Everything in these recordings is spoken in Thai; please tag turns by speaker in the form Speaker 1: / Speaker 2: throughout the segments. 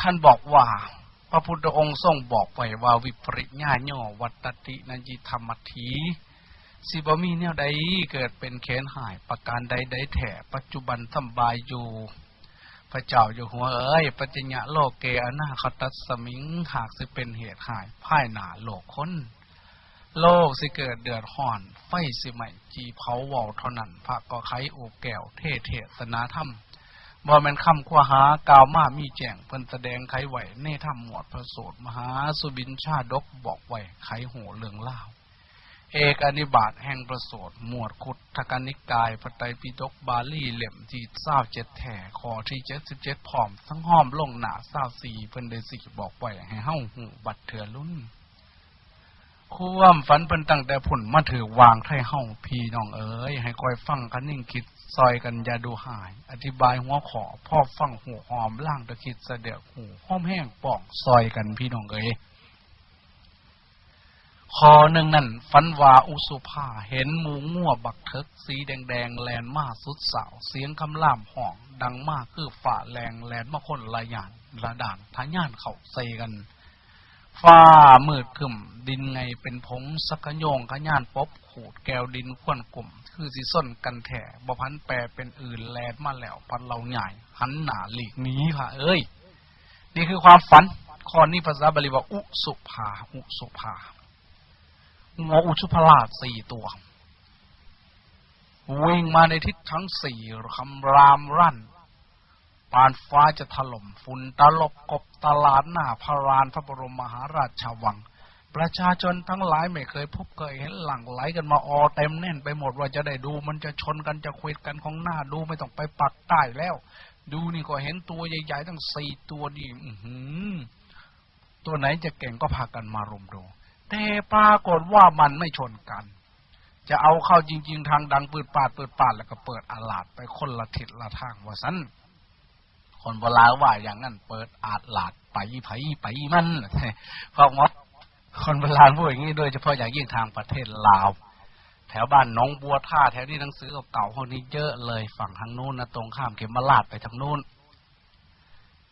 Speaker 1: ท่านบอกว่า พระพุทธองค์ทรงบอกไว้ว่าวิปริญญาโยวัตตินันยิธรรมทีสิบมีแนวใดเกิดเป็นเขนหายประการใดใดแถปัจจุบันสำบายอยู่ พระเจ้าอยู่หัวเอ้ยปัจญญะโลกเกอนาคตัสสมิงหากสิเป็นเหตุหายพ่ายหนาโลกคนโลกสิเกิดเดือดห่อน ไฟสิใหม่จีเผาเวาเท่านั้น พระก็ไขโอแก้วเทเทศนาธรรม บ่แม่นคำขวาหากาวมามีแจ้งเพิ่นแสดงไขไหวเนธรรมหมวดพระโสดมหาสุบินชาดกบอกไว้ไขโหเรื่องเล่าเอกอนิบาตแห่งประโสดหมวดคุดทกนิกายพระไตรปิฎกบาลีเล่มที่เศร้าเจ็ดแถ่คอที่เจ็ดสิบเจ็ดพร้อม ทั้งห้อมลงหนาเศร้าสี่เพิ่นเดสิบอกไว้ให้เฮ้าหูบัดเถื่อรุ่น ความฝันเพิ่นตั้งแต่ผุ่นมาถือวางไทเฮ้าพี่น้องเอ๋ยให้คอยฟังกันนิ่งคิดซอยกันอย่าดูหาย อธิบายหัวขอพ่อฟังหูหอมล่างตะคิดเสด็จหูห้อมแห้งปองซอยกันพี่น้องเอ๋ยคอหนึ่งนั่นฟันวาอุสุภาเห็นหมูง่วบักเทิกสีแดงแดงแลนมาสุดสาว เสียงคำล่ามห่อง ดังมากคือฝ่าแรงแลนมาคนละยานละด่านทะย่านเขาเซกัน ฟ้ามืดขึ้มดินไงเป็นผงสักโยงขย่านปบขูดแก้วดินควนกลุ่ม คือสิส้นกันแถบพันแปรเป็นอื่นแลนมาแล้วพันเราใหญ่หันหนาหลีกนี้ค่ะ เอ้ย นี่คือความฝันคอนี้ภาษาบาลีว่าอุสุภาอุสุภาหัวอุชุพราชสี่ตัววิ่งมาในทิศทั้งสี่คำรามรั่น ปานฟ้าจะถล่มฝุ่นตลบกบตลาดหน้าพระรานพระบรมมหาราชวัง ประชาชนทั้งหลายไม่เคยพบเคยเห็นหลั่งไหลกันมาออเต็มแน่นไปหมดว่าจะได้ดู มันจะชนกันจะคุยกันของหน้าดูไม่ต้องไปปักใต้แล้ว ดูนี่ก็เห็นตัวใหญ่ๆทั้งสี่ตัวนี่อือหือตัวไหนจะเก่งก็พากันมารุมดูแต่ปรากฏว่ามันไม่ชนกัน จะเอาเข้าจริง ๆ ทางดังปืดปาดปืดปาดแล้วก็เปิดอาลาดไปคนละทิศละทางว่าสัน คนโบราณว่าอย่างนั้นเปิดอาดลาดไปไผ่ไปมันพวกมดคนโบราณพูดอย่างนี้โดยเฉพาะอย่างยิ่งทางประเทศลาว แถวบ้านหนองบัวท่าแถวนี้หนังสือเก่าๆพวกนี้เยอะเลยฝั่งทางนู้นนะตรงข้ามเขมราชไปทางนู้น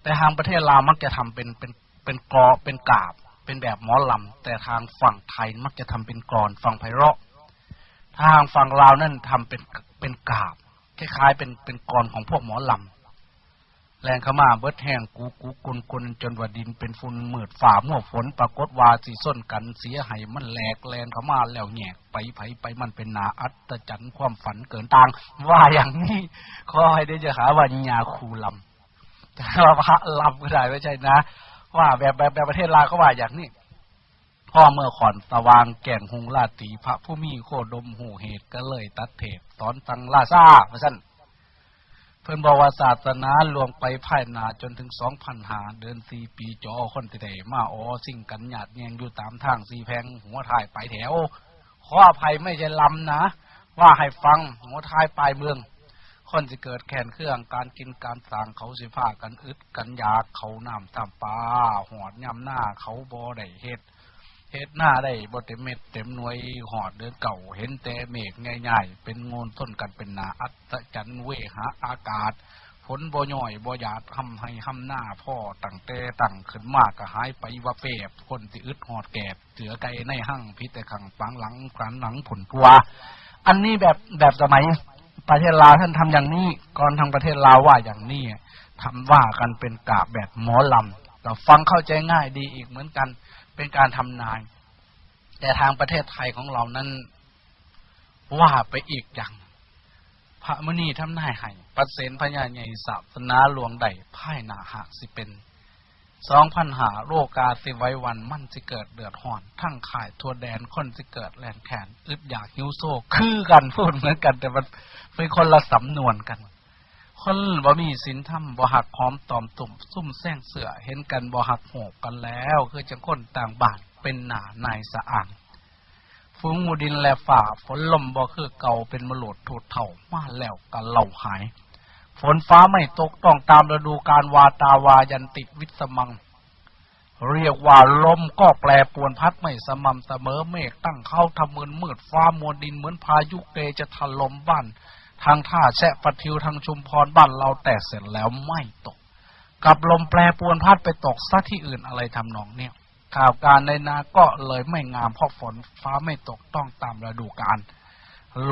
Speaker 1: แต่ทางประเทศลาวมักจะทำเป็นเป็นเป็นกรอเป็นกาบ เป็นแบบหมอลำแต่ทางฝั่งไทยมักจะทำเป็นกรอนฟังไพเราะทางฝั่งลาวนั่นทำเป็นเป็นกาบคล้ายๆเป็นเป็นกรอนของพวกหมอลำ แรงเข้ามาเบิดแห้งกูกูกุนกุนจนว่าดินเป็นฝุ่นมืดฝ่ามั่วฝนปรากฏว่าสีส้นกันเสียหายมันแหลกแลนเข้ามาแล้วแงกไปไผไปมันเป็นนาอัศจรรย์ความฝันเกินต่าง ว่าอย่างนี้ขอให้ได้จะหาว่าญาคูลำแต่ว่าพระลำก็ได้ไม่ใช่นะ ว่าแบบแบบแบบประเทศลาวเขาว่าอย่างนี้พ่อเมื่อขอนสว่างแก่งหงลาตีพระผู้มีโคดมหูเหตุก็เลยตัดเทศตอนตังลาซาเพราะฉะนั้น เพิ่นบอกว่าศาสนาลวงไปภายนาจนถึงสองพันหาเดินสี่ปีจอคนติเดมาอ๋อสิ่งกันหยาดเนียงอยู่ตามทางสี่แพงหัวถ่ายไปแถว ขออภัยไม่ใช่ลำนะ ว่าให้ฟังหัวท้ายปลายเมือง คนจะเกิดแขนเครื่องการกินการสร้างเขาสิผ้ากันอึดกันยากเขาน้ำตามปลาหอดยำหน้าเขาบ่ได้เฮ็ด เฮ็ดหน้าได้บ่เต็มเม็ดเต็มหน่วยหอดเดือนเก่าเห็นแต่เมฆง่ายๆเป็นโงนต้นกันเป็นนาอัศจรรย์เวหาอากาศฝนบ่ย่อยบ่หยาดทำให้ทำหน้าพ่อตั้งแต่ตั้งขึ้นมากก็หายไปว่าเปบคนที่อึดหอดแกบเสือไก่ในหั่งพิษแต่ขังปังหลังกรันหลังผลตัว อันนี้แบบแบบสมัยประเทศลาวท่านทำอย่างนี้ก่อนทางประเทศลาวว่าอย่างนี้ทำว่ากันเป็นกาบแบบหมอลำเราฟังเข้าใจง่ายดีอีกเหมือนกัน เป็นการทำนาย แต่ทางประเทศไทยของเรานั้นว่าไปอีกอย่าง พระมณีทำนายให้ปัสเสนพญาใหญ่ศาสนาหลวงใดพ่ายหนาหากสิเป็นสองพันหาโรกาสิไว้วันมั่นสิเกิดเดือดห่อน ทั้งขายทั่วแดนคนสิเกิดแลนแขนอึดอยากหิวโซคือกันพูดเหมือนกันแต่มันเป็นคนละสำนวนกัน คนบ่มีศีลธรรมบ่หักหอมตอมตุ่มซุ่มแซงเสือเห็นกันบ่หักโหกกันแล้ว คือจังคนต่างบานเป็นหนานายสะอ่างฟุ้งมูดินแลฝ่าฝนลมบ่คือเก่าเป็นมโลดถูดเถ่ามาแล้วกันเหล่าหาย ฝนฟ้าไม่ตกต้องตามฤดูการวาตาวายันติวิสมัง เรียกว่าลมก็แปรปวนพัดไม่สม่ำเสมอเมฆตั้งเข้าทำมืนมืดฟ้ามวลดินเหมือนพายุเกจะถล่มบ้าน ทางท่าแชะปะทิวทางชุมพรบ้านเราแตกเสร็จแล้วไม่ตก กับลมแปรปวนพัดไปตกซะที่อื่นอะไรทำนองเนี่ย ข่าวการในนาก็เลยไม่งามเพราะฝนฟ้าไม่ตกต้องตามฤดูกาล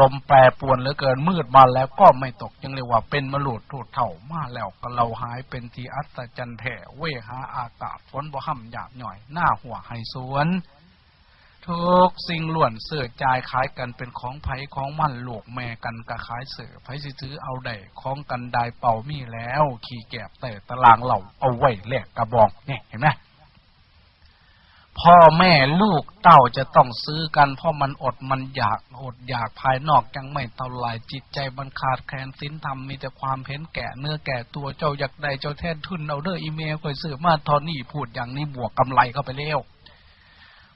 Speaker 1: ลมแปรปวนเหลือเกินมืดมาแล้วก็ไม่ตกยังเรียกว่าเป็นมลุดถูดเถ่ามาแล้วก็เราหายเป็นทีอัศจรรย์แผ่เวหาอากาศฝนบ่ห่ำหยาบหน่อย หน้าหัวไห้สวน ทุกสิ่งล้วนเสื่อจ่ายขายกันเป็นของไผของมันลูกแม่กันกระขายเสือไผสิซื้อเอาได้ของกันได้เป่ามีแล้ว ขี่แกบแต่ตารางเหล่าเอาไว้แหลกกระบอกเนี่ยเห็นไหมพ่อแม่ลูกเต้าจะต้องซื้อกันเพราะมันอดมันอยากอดอยากภายนอกยังไม่เท่าไหรจิตใจมันขาดแคลนสินธรรมมีแต่ความเพ้นแก่เนื้อแก่ตัวเจ้าอยากได้เจ้าแทนทุนเอาเด้ออีเมลคอยซื้อมาทอนนี่พูดอย่างนี้บวกกำไรเข้าไปเร็ว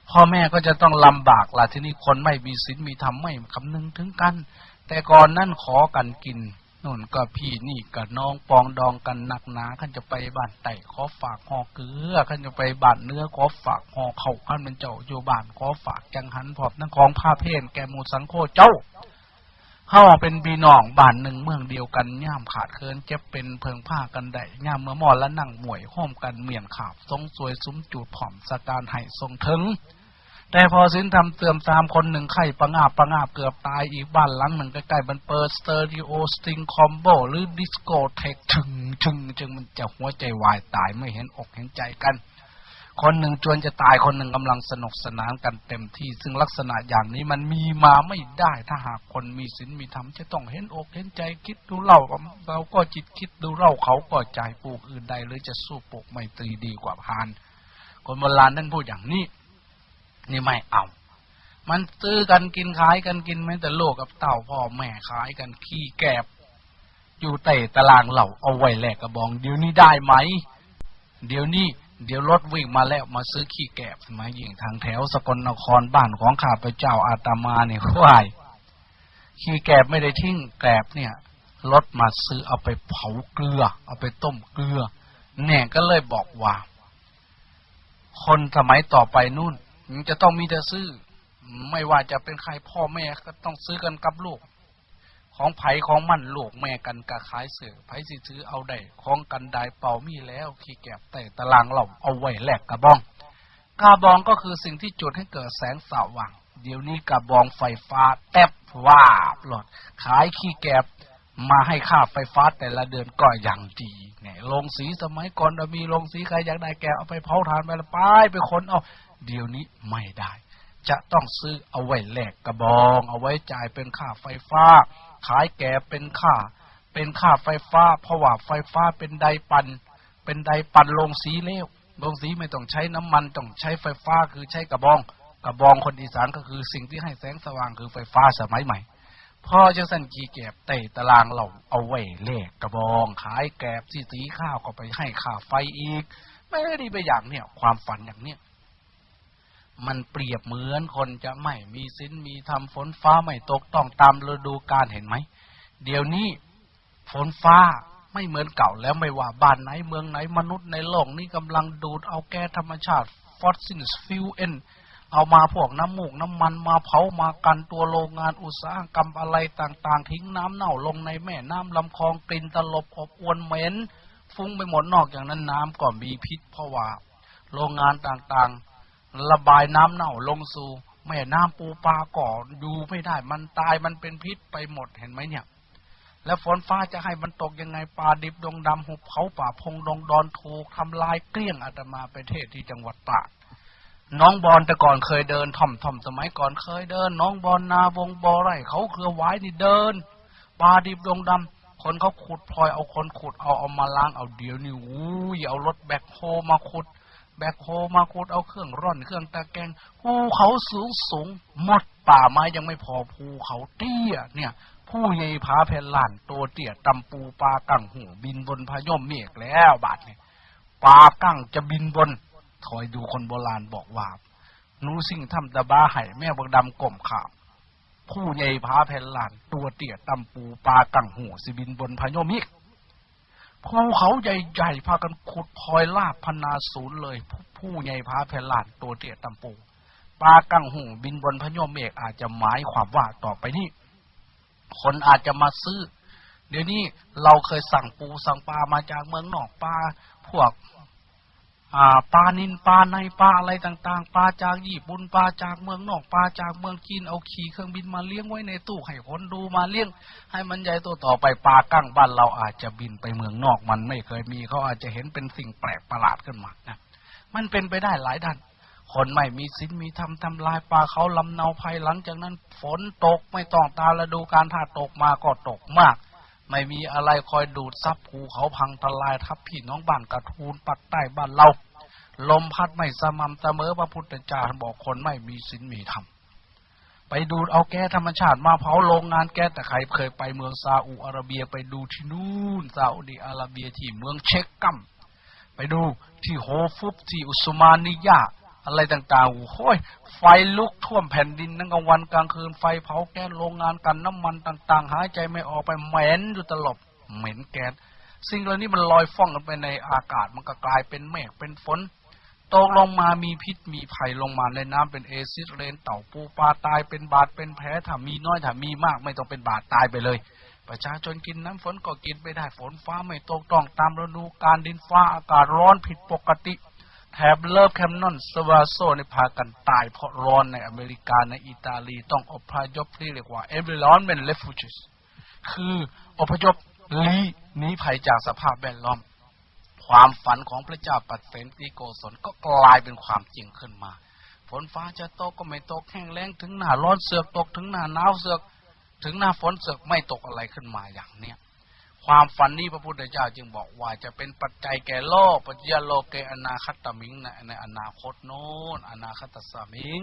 Speaker 1: พ่อแม่ก็จะต้องลำบากล่ะที่นี่คนไม่มีศีลมีธรรมไม่คำนึงถึงกัน แต่ก่อนนั่นขอกันกินนู่นก็พี่นี่กับน้องปองดองกันหนักหนาขันจะไปบ้านไต่ขอฝากหอเกลือขันจะไปบ้านเนื้อขอฝากหอเข่าขันเป็นเจ้าอยู่บ้านขอฝากจังหันพอบนั่งของผ้าเพนแกมูสังโคเจ้าเฮาเป็นบีน้องบ้านหนึ่งเมืองเดียวกันย่ามขาดเคินเจ็บเป็นเพิงผ้ากันได้ย่ามเมื่อมอและนั่งหมวยห้อมกันเมียนขาบทรงสวยซุ้มจูดผอมสการไห้ทรงถึง แต่พอสินทำเติมตามคนหนึ่งไข้ประงาบประงาบเกือบตายอีกบ้านหลังหนึ่งใกล้ๆมันเปิดสเตอริโอสติงคอมโบหรือดิสโกเทคถึงถึงจึงมันจะหัวใจวายตายไม่เห็นอกเห็นใจกัน คนหนึ่งจวนจะตายคนหนึ่งกำลังสนุกสนานกันเต็มที่ ซึ่งลักษณะอย่างนี้มันมีมาไม่ได้ ถ้าหากคนมีศีลมีธรรมจะต้องเห็นอกเห็นใจคิดดูเล่าเราก็จิตคิดดูเล่าเขาก็ใจปลูกอื่นใดหรือจะสู้ปลูกไม่ตรีดีกว่าพาน คนโบราณนั่นพูดอย่างนี้ นี่ไม่เอา มันซื้อกันกินขายกันกินแม้แต่โลกกับเต่าพ่อแม่ขายกันขี้แกบ อยู่เตะตารางเหล่าเอาไว้แหลกกระบอง เดี๋ยวนี้ได้ไหม เดี๋ยวนี้เดี๋ยวรถวิ่งมาแล้วมาซื้อขี้แกบมายิงทางแถวสกลนครบ้านของข้าพเจ้าอาตมาเนี่ยควายขี้แกบไม่ได้ทิ้งแกบเนี่ยรถมาซื้อเอาไปเผาเกลือ เอาไปต้มเกลือเนี่ยก็เลยบอกว่า คนสมัยต่อไปนู่น จะต้องมีแต่ซื้อ ไม่ว่าจะเป็นใครพ่อแม่ก็ต้องซื้อกันกับลูก ของไผของมันลูกแม่กันกะขายเสือไผสิซื้อเอาได้ของกันได้เป่ามีแล้ว ขี้แกบแต่ตารางเราเอาไว้แหลกกระบองกระบองก็คือสิ่งที่จุดให้เกิดแสงสว่าง เดี๋ยวนี้กระบองไฟฟ้าแทบว่าบหลดขายขี้แกบมาให้ค่าไฟฟ้าแต่ละเดือนก็อย่างดีเนี่ยโรงสีสมัยก่อนมีโรงสีใครอยากได้แกเอาไปเผาถ่านไปละไปไปคนเอา เดี๋ยวนี้ไม่ได้ จะต้องซื้อเอาไว้แลกกระบอง เอาไว้จ่ายเป็นค่าไฟฟ้า ขายแก่เป็นค่า เป็นค่าไฟฟ้า เพราะว่าไฟฟ้าเป็นไดปัน เป็นไดปันลงสีเลวลงสีไม่ต้องใช้น้ำมันต้องใช้ไฟฟ้าคือใช้กระบอง กระบองคนอีสานก็คือสิ่งที่ให้แสงสว่างคือไฟฟ้าสมัยใหม่พ่อจังสันกีแก็บเตะตารางเราเอาไว้เลกกระบอง ขายแกบที่สีข้าวก็ไปให้ค่าไฟอีก ไม่ได้ไปอย่างเนี่ย ความฝันอย่างเนี้ย มันเปรียบเหมือนคนจะไม่มีสินมีทำฝนฟ้าไม่ตกต้องตามฤดูกาลเห็นไหม เดี๋ยวนี้ฝนฟ้าไม่เหมือนเก่าแล้วไม่ว่าบ้านไหนเมืองไหนมนุษย์ในโลกนี้กำลังดูดเอาแก๊สธรรมชาติฟอสซิลฟิวเอนเอามาพวกน้ำมูกน้ำมันมาเผามากันตัวโรงงานอุตสาหกรรมอะไรต่างๆ ทิ้งน้ำเน่าลงในแม่น้ำลำคลองกลิ่นตลบอบอวนเหม็นฟุ้งไปหมดนอกอย่างนั้นน้ำก็มีพิษเพราะว่า โรงงานต่างๆ ระบายน้ำเน่าลงสู่แม่น้ำปูปลาก่ออยู่ไม่ได้ มันตายมันเป็นพิษไปหมดเห็นไหมเนี่ย แล้วฝนฟ้าจะให้มันตกยังไงป่าดิบดงดำหุบเขาป่าพงดงดอนถูกทำลายเกลี้ยงอาตมาไปเทศที่จังหวัดตากน้องบอลแต่ก่อนเคยเดินท่อมท่อมสมัยก่อนเคยเดิน น้องบอลนาวงบอไรเขาเครือไว้นี่เดินป่าดิบดงดำคนเขาขุดพลอยเอาคนขุดเอาเอามาล้างเอาเดี๋ยวนี่อู้ยเอารถแบคโฮมาขุด แบคโฮมาขุดเอาเครื่องร่อนเครื่องตะแกรงภูเขาสูงสูงหมดป่าไม้ยังไม่พอภูเขาเตี้ยเนี่ยผู้ใหญ่ผาเพลลานตัวเตี้ยตำปูปลากังหูบินบนพยมเมฆแล้วบาดเนี่ยปลากั้งจะบินบนคอยดูคนโบราณบอกว่าหนูสิ่งทำตะบ้าไห่แม่บักดำก่มขาบผู้ใหญ่ผาเพลลานตัวเตี้ยตำปูปลากังหูสิบินบนพยมเมฆ ภูเขาใหญ่ๆพากันขุดพลอยลาบพนาศูนย์เลย ผู้ใหญ่พาแผ่นลานตัวเตี้ยตำปูปลากังหูบินบนพยมเมฆอาจจะหมายความว่าต่อไปนี้คนอาจจะมาซื้อ เดี๋ยวนี้เราเคยสั่งปูสั่งปลามาจากเมืองนอกปลาพวก ปลานินปลาในปลาอะไรต่างๆปลาจากญี่ปุ่นปลาจากเมืองนอกปลาจากเมืองจีนเอาขี่เครื่องบินมาเลี้ยงไว้ในตู้ให้คนดูมาเลี้ยง ให้มันใหญ่ตัวต่อไปปลากั้งบ้านเราอาจจะบินไปเมืองนอกมันไม่เคยมีเขาอาจจะเห็นเป็นสิ่งแปลกประหลาดขึ้นมานะมันเป็นไปได้หลายด้านคนไม่มีศีลมีธรรมทำลายป่าเขาลำเนาภัยหลังจากนั้น ฝนตกไม่ต้องตามฤดูการถ้าตกมาก็ตกมาก ไม่มีอะไรคอยดูดซับภูเขาพังทลายทับพี่น้องบ้านกระทูนปักใต้บ้านเราลมพัดไม่สม่ำเสมอพระพุทธเจ้าบอกคนไม่มีศีลมีธรรมไปดูดเอาแก๊สธรรมชาติมาเผาโรงงานแก๊สแต่ใครเคยไปเมืองซาอุอาระเบียไปดูที่นู่นซาอุดิอาระเบียที่เมืองเช็กกัมไปดูที่โฮฟุบที่อุสมานิยา อะไรต่างๆโอ้โหยไฟลุกท่วมแผ่นดินทั้งกลางวันกลางคืนไฟเผาแก๊สโรงงานกันน้ำมันต่าง ๆ หายใจไม่ออกไปเหม็นอยู่ตลบเหม็นแก๊สสิ่งเหล่านี้มันลอยฟ้องกันไปในอากาศมันก็กลายเป็นเมฆเป็นฝนตกลงมามีพิษมีภัยลงมาในน้ำเป็นเอซิดเรนเต่าปูปลาตายเป็นบาดเป็นแผลถ้ามีน้อยถ้ามีมากไม่ต้องเป็นบาดตายไปเลย ประชาชนกินน้ำฝนก็กินไม่ได้ฝนฟ้าไม่ตกต้องตามฤดูกาลดินฟ้าอากาศร้อนผิดปกติ แถบเลิฟแคมนอนสวาโซในพากันตายเพราะร้อนในอเมริกาในอิตาลีต้องอพยพที่เรียกว่า environment refugees คืออพยพลี้หนีภัยจากสภาพแวดล้อม ความฝันของพระเจ้าปัดเสนติโกศลก็กลายเป็นความจริงขึ้นมา ฝนฟ้าจะตกก็ไม่ตกแห้งแล้งถึงหน้าร้อนเสือกตกถึงหน้าหนาวเสือก ถึงหน้าฝนเสือกไม่ตกอะไรขึ้นมาอย่างเนี้ย ความฝันนี้พระพุทธเจ้าจึงบอกว่าจะเป็นปัจจัยแก่โลกปัจจัยโลกเกอนาคตมิงในในอนาคตโน้นอนาคตสามิง